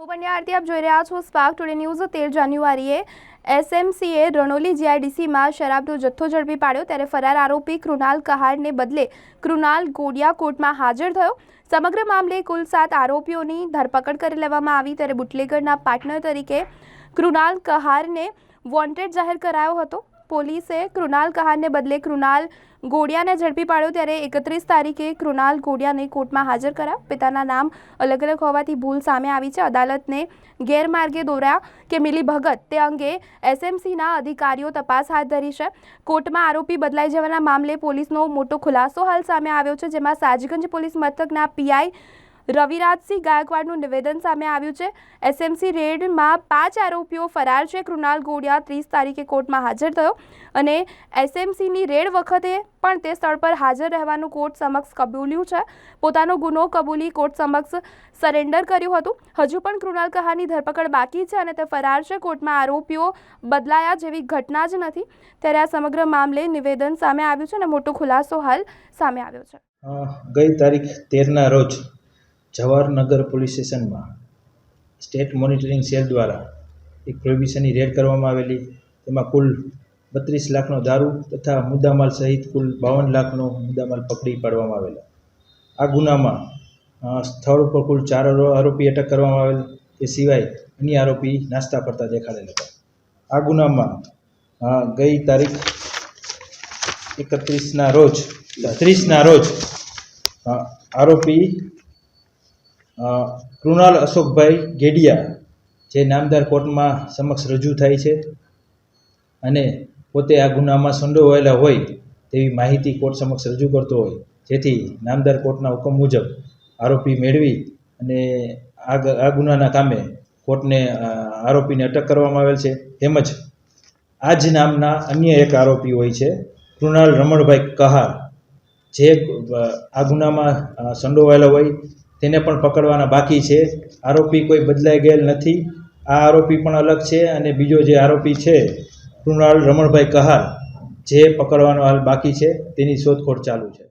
હું પંડ્યા આરતી આપ જોઈ રહ્યા છો સ્પાર્ક ટુડે ન્યૂઝ તેર જાન્યુઆરીએ એસએમસીએ રણોલી જીઆઈડીસીમાં શરાબનો જથ્થો ઝડપી પાડ્યો ત્યારે ફરાર આરોપી કૃણાલ કહારને બદલે કૃણાલ ગોડિયા કોર્ટમાં હાજર થયો. સમગ્ર મામલે કુલ સાત આરોપીઓની ધરપકડ કરી લેવામાં આવી ત્યારે બુટલેગરના પાર્ટનર તરીકે કૃણાલ કહારને વોન્ટેડ જાહેર કરાયો હતો. પોલીસે કૃણાલ કહાનને બદલે કૃણાલ ગોડિયાને ઝડપી પાડ્યો ત્યારે એકત્રીસ તારીખે કૃણાલ ગોડિયાને કોર્ટમાં હાજર કર્યા. પિતાના નામ અલગ અલગ હોવાથી ભૂલ સામે આવી છે. અદાલતને ગેરમાર્ગે દોર્યા કે મિલી ભગત તે અંગે એસએમસીના અધિકારીઓ તપાસ હાથ ધરી છે. કોર્ટમાં આરોપી બદલાઈ જવાના મામલે પોલીસનો મોટો ખુલાસો હાલ સામે આવ્યો છે, જેમાં સાજગંજ પોલીસ મથકના પીઆઈ રવિરાજસિંહ ગાયકવાડનું નિવેદન સામે આવ્યું છે. એસએમસી રેડમાં પાંચ આરોપીઓ ફરાર છે. કૃણાલ ગોડિયા ત્રીસ તારીખે કોર્ટમાં હાજર થયો અને એસએમસીની રેડ વખતે પણ તે સ્થળ પર હાજર રહેવાનું કોર્ટ સમક્ષ કબૂલ્યું છે. પોતાનો ગુનો કબૂલી કોર્ટ સમક્ષ સરેન્ડર કર્યું હતું. હજુ પણ કૃણાલ કહાની ધરપકડ બાકી છે અને તે ફરાર છે. કોર્ટમાં આરોપીઓ બદલાયા જેવી ઘટના જ નથી. ત્યારે આ સમગ્ર મામલે નિવેદન સામે આવ્યું છે અને મોટો ખુલાસો હાલ સામે આવ્યો છે. ગઈ તારીખ તેરના રોજ જવાહરનગર પોલીસ સ્ટેશનમાં સ્ટેટ મોનિટરિંગ સેલ દ્વારા એક પ્રોહિબિશનની રેડ કરવામાં આવેલી. તેમાં કુલ બત્રીસ લાખનો દારૂ તથા મુદ્દામાલ સહિત કુલ બાવન લાખનો મુદ્દામાલ પકડી પાડવામાં આવેલા. આ ગુનામાં સ્થળ ઉપર કુલ ચાર આરોપી અટક કરવામાં આવેલ. તે સિવાય અન્ય આરોપી નાસ્તા કરતા દેખાડેલ હતા. આ ગુનામાં ગઈ તારીખ એકત્રીસના રોજ, ત્રીસના રોજ આરોપી કૃણાલ અશોકભાઈ ગેડિયા જે નામદાર કોર્ટમાં સમક્ષ રજૂ થાય છે અને પોતે આ ગુનામાં સંડોવાયેલા હોય તેવી માહિતી કોર્ટ સમક્ષ રજૂ કરતો હોય, જેથી નામદાર કોર્ટના હુકમ મુજબ આરોપી મેળવી અને આ ગુનાના કામે કોર્ટને આરોપીને અટક કરવામાં આવેલ છે. તેમજ આ જ નામના અન્ય એક આરોપી હોય છે, કૃણાલ રમણભાઈ કહાર, જે આ ગુનામાં સંડોવાયેલા હોય તેને પણ પકડવાના બાકી છે. આરોપી કોઈ બદલાઈ ગયેલ નથી. આ આરોપી પણ અલગ છે અને બીજો જે આરોપી છે, કૃણાલ રમણભાઈ કહાર જે પકડવાનો હાલ બાકી છે. તેની શોધખોળ ચાલુ છે.